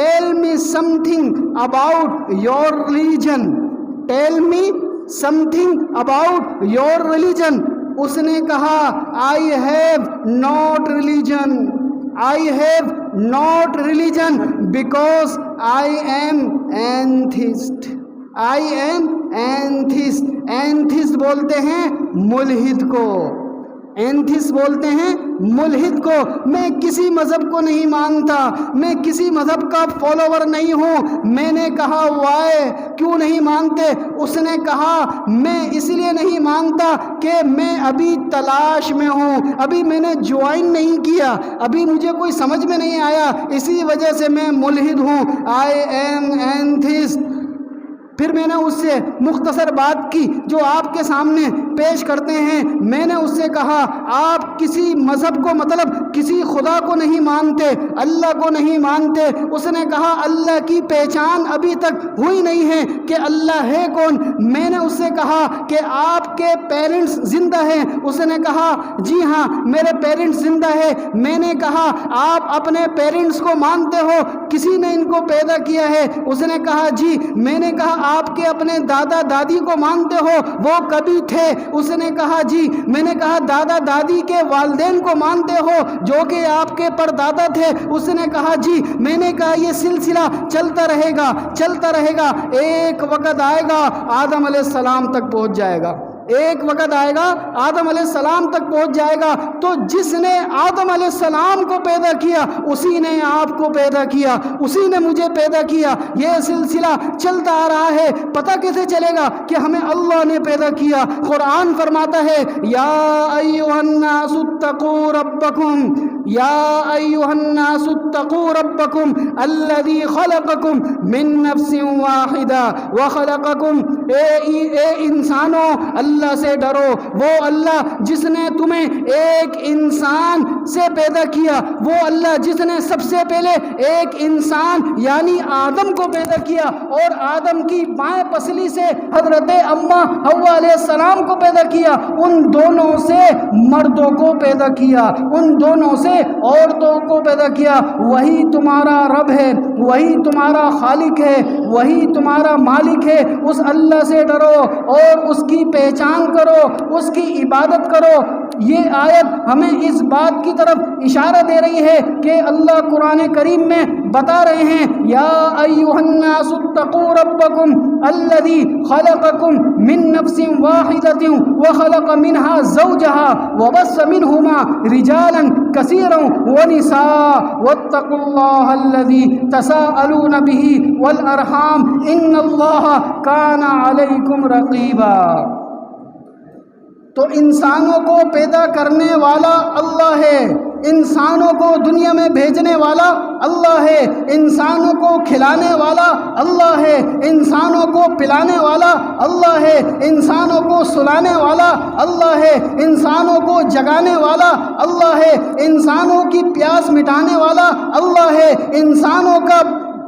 Tell me something about your religion tell me something about your religion اس نے کہا I have not religion I have not religion because I am atheist I am atheist atheist بولتے ہیں ملحد کو اینتھس بولتے ہیں، ملحد کو، میں کسی مذہب کو نہیں مانتا، میں کسی مذہب کا فالوور نہیں ہوں۔ میں نے کہا، وائے، کیوں نہیں مانتے؟ اس نے کہا، میں اس لیے نہیں مانتا کہ میں ابھی تلاش میں ہوں، ابھی میں نے جوائن نہیں کیا، ابھی مجھے کوئی سمجھ میں نہیں آیا، اسی وجہ سے میں ملحد ہوں۔ آئی ایم اینتھس پھر میں نے اس سے مختصر بات کی جو آپ کے سامنے پیش کرتے ہیں۔ میں نے اس سے کہا، آپ کسی مذہب کو مطلب کسی خدا کو نہیں مانتے، اللہ کو نہیں مانتے۔ اس نے کہا، اللہ کی پہچان ابھی تک ہوئی نہیں ہے کہ اللہ ہے کون۔ میں نے اس سے کہا کہ آپ کے پیرنٹس زندہ ہیں۔ اس نے کہا جی ہاں میرے پیرنٹس زندہ ہے میں نے کہا، آپ اپنے پیرنٹس کو مانتے ہو، کسی نے ان کو پیدا کیا ہے؟ اس نے کہا جی میں نے کہا آپ کے اپنے دادا دادی کو مانتے ہو وہ کبھی تھے؟ اس نے کہا جی میں نے کہا، دادا دادی کے والدین کو مانتے ہو جو کہ آپ کے پردادا تھے۔ اس نے کہا جی میں نے کہا، یہ سلسلہ چلتا رہے گا، چلتا رہے گا، ایک وقت آئے گا، آدم علیہ السلام تک پہنچ جائے گا۔ ایک وقت آئے گا، آدم علیہ السلام تک پہنچ جائے گا۔ تو جس نے آدم علیہ السلام کو پیدا کیا، اسی نے آپ کو پیدا کیا، اسی نے مجھے پیدا کیا۔ یہ سلسلہ چلتا آ رہا ہے، پتہ کیسے چلے گا کہ ہمیں اللہ نے پیدا کیا۔ قرآن فرماتا ہے، یا ایوہ الناس اتقو ربکم۔ یا ایوہ الناس اتقوا ربکم الذي خلقکم من نفس واحدہ وخلقکم اے, اے انسانوں اللہ سے ڈرو وہ اللہ جس نے تمہیں ایک انسان سے پیدا کیا وہ اللہ جس نے سب سے پہلے ایک انسان یعنی آدم کو پیدا کیا اور آدم کی بائیں پسلی سے حضرت اما حوا علیہ السلام کو پیدا کیا ان دونوں سے مردوں کو پیدا کیا ان دونوں سے عورتوں کو پیدا کیا، وہی تمہارا رب ہے، وہی تمہارا خالق ہے، وہی تمہارا مالک ہے۔ اس اللہ سے ڈرو اور اس کی پہچان کرو، اس کی عبادت کرو۔ یہ آیت ہمیں اس بات کی طرف اشارہ دے رہی ہے کہ اللہ قرآن کریم میں بتا رہے ہیں، یا ایوہ الناس اتقوا ربکم الذي خلقکم من نفس واحدت وخلق منها زوجها وبس منهما رجالا كثيرا ونساء واتقوا الله الذي تساءلون به والارحام ان الله كان عليكم رقيبا تو انسانوں کو پیدا کرنے والا اللہ ہے۔ انسانوں کو دنیا میں بھیجنے والا اللہ ہے، انسانوں کو کھلانے والا اللہ ہے، انسانوں کو پلانے والا اللہ ہے، انسانوں کو سلانے والا اللہ ہے، انسانوں کو جگانے والا اللہ ہے، انسانوں کی پیاس مٹانے والا اللہ ہے، انسانوں کا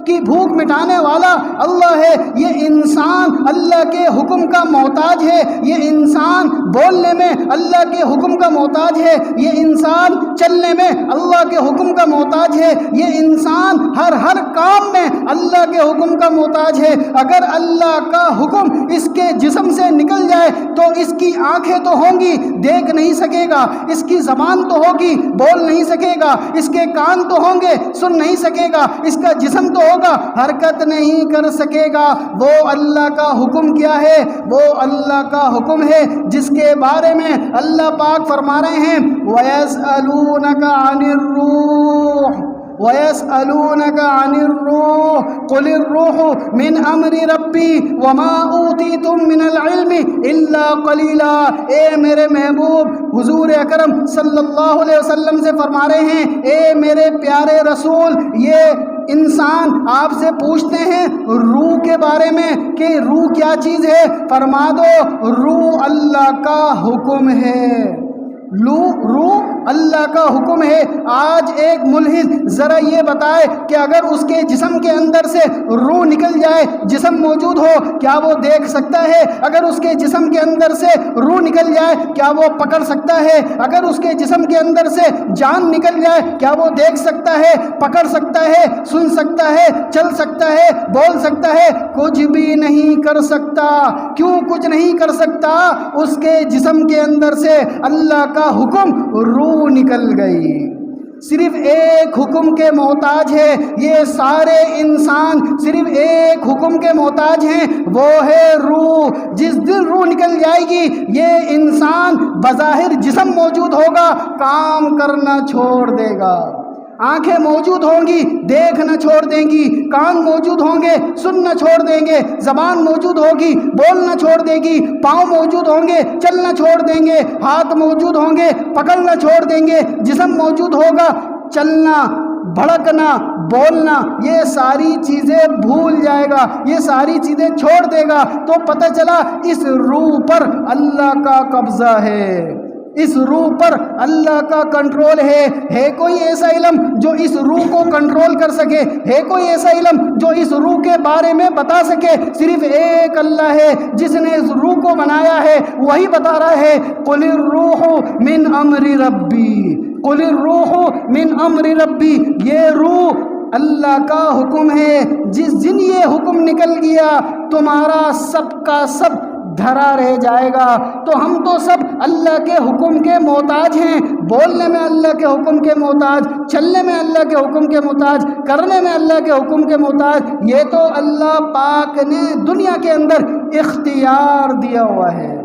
کی بھوک مٹانے والا اللہ ہے۔ یہ انسان اللہ کے حکم کا محتاج ہے۔ یہ انسان بولنے میں اللہ کے حکم کا محتاج ہے۔ یہ انسان چلنے میں اللہ کے حکم کا محتاج ہے۔ یہ انسان ہر ہر کام میں اللہ کے حکم کا محتاج ہے۔ اگر اللہ کا حکم اس کے جسم سے نکل جائے تو اس کی آنکھیں تو ہوں گی، دیکھ نہیں سکے گا۔ اس کی زبان تو ہوگی، بول نہیں سکے گا۔ اس کے کان تو ہوں گے، سن نہیں سکے گا۔ اس کا جسم تو ہوگا، حرکت نہیں کر سکے گا۔ وہ اللہ کا حکم کیا ہے؟ وہ اللہ کا حکم ہے۔ جس کے بارے میں اللہ پاک فرما رہے ہیں، وَيَسْأَلُونَكَ عَنِ الرُّوحِ، وَيَسْأَلُونَكَ عَنِ الرُّوحِ، قُلِ الرُّوحُ مِنْ أَمْرِ رَبِّي وَمَا أُوتِيتُم مِّنَ الْعِلْمِ إِلَّا قَلِيلًا۔ اے میرے محبوب، حضور اکرم صلی اللہ علیہ وسلم سے فرما رہے ہیں، اے میرے پیارے رسول، یہ انسان آپ سے پوچھتے ہیں روح کے بارے میں کہ روح کیا چیز ہے، فرما دو، روح اللہ کا حکم ہے۔ لو روح اللہ کا حکم ہے، آج ایک ملحد ذرا یہ بتائے کہ اگر اس کے جسم کے اندر سے روح نکل جائے، جسم موجود ہو، کیا وہ دیکھ سکتا ہے؟ اگر اس کے جسم کے اندر سے روح نکل جائے، کیا وہ پکڑ سکتا ہے؟ اگر اس کے جسم کے اندر سے جان نکل جائے، کیا وہ دیکھ سکتا ہے؟ پکڑ سکتا ہے، سن سکتا ہے، چل سکتا ہے، بول سکتا ہے، کچھ بھی نہیں کر سکتا۔ کیوں کچھ نہیں کر سکتا؟ اس کے جسم کے اندر سے اللہ کا حکم، روح نکل گئی۔ صرف ایک حکم کے محتاج ہے یہ سارے انسان صرف ایک حکم کے محتاج ہیں۔ وہ ہے روح۔ جس دن روح نکل جائے گی، یہ انسان بظاہر جسم موجود ہوگا۔ کام کرنا چھوڑ دے گا۔ آنکھیں موجود ہوں گی دیکھنا چھوڑ دیں گی، کان موجود ہوں گے سننا چھوڑ دیں گے، زبان موجود ہوگی بولنا چھوڑ دے گی، پاؤں موجود ہوں گے چلنا چھوڑ دیں گے، ہاتھ موجود ہوں گے پکڑنا چھوڑ دیں گے، جسم موجود ہوگا، چلنا، بھڑکنا، بولنا، یہ ساری چیزیں بھول جائے گا، یہ ساری چیزیں چھوڑ دے گا، تو پتہ چلا اس روح پر اللہ کا قبضہ ہے۔ اس روح پر اللہ کا کنٹرول ہے۔ ہے کوئی ایسا علم جو اس روح کو کنٹرول کر سکے؟ ہے کوئی ایسا علم جو اس روح کے بارے میں بتا سکے؟ صرف ایک اللہ ہے جس نے اس روح کو بنایا ہے، وہی بتا رہا ہے، قل الروح من امر ربی قل الروح من امر ربی یہ روح اللہ کا حکم ہے۔ جس دن یہ حکم نکل گیا، تمہارا سب کا سب دھرا رہ جائے گا۔ تو ہم تو سب اللہ کے حکم کے محتاج ہیں۔ بولنے میں اللہ کے حکم کے محتاج، چلنے میں اللہ کے حکم کے محتاج، کرنے میں اللہ کے حکم کے محتاج، یہ تو اللہ پاک نے دنیا کے اندر اختیار دیا ہوا ہے۔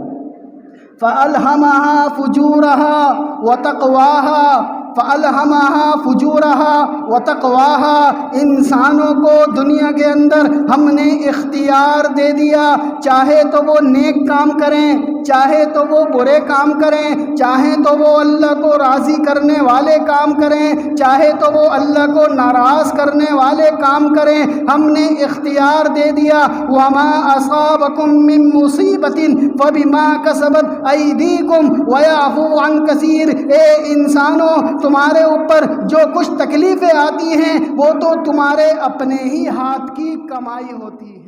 فَأَلْهَمَهَا فُجُورَهَا وَتَقْوَاهَا فَأَلْهَمَهَا فُجُورَهَا وَتَقْوَاهَا۔ انسانوں کو دنیا کے اندر ہم نے اختیار دے دیا۔ چاہے تو وہ نیک کام کریں، چاہے تو وہ برے کام کریں، چاہے تو وہ اللہ کو راضی کرنے والے کام کریں، چاہے تو وہ اللہ کو ناراض کرنے والے کام کریں۔ ہم نے اختیار دے دیا۔ وَمَا أَصَابَكُم مِّن مُّصِيبَةٍ فَبِمَا كَسَبَتْ أَيْدِيكُمْ وَيَعْفُو عَن كَثِيرٍ۔ اے انسانوں تمہارے اوپر جو کچھ تکلیفیں آتی ہیں، وہ تو تمہارے اپنے ہی ہاتھ کی کمائی ہوتی ہے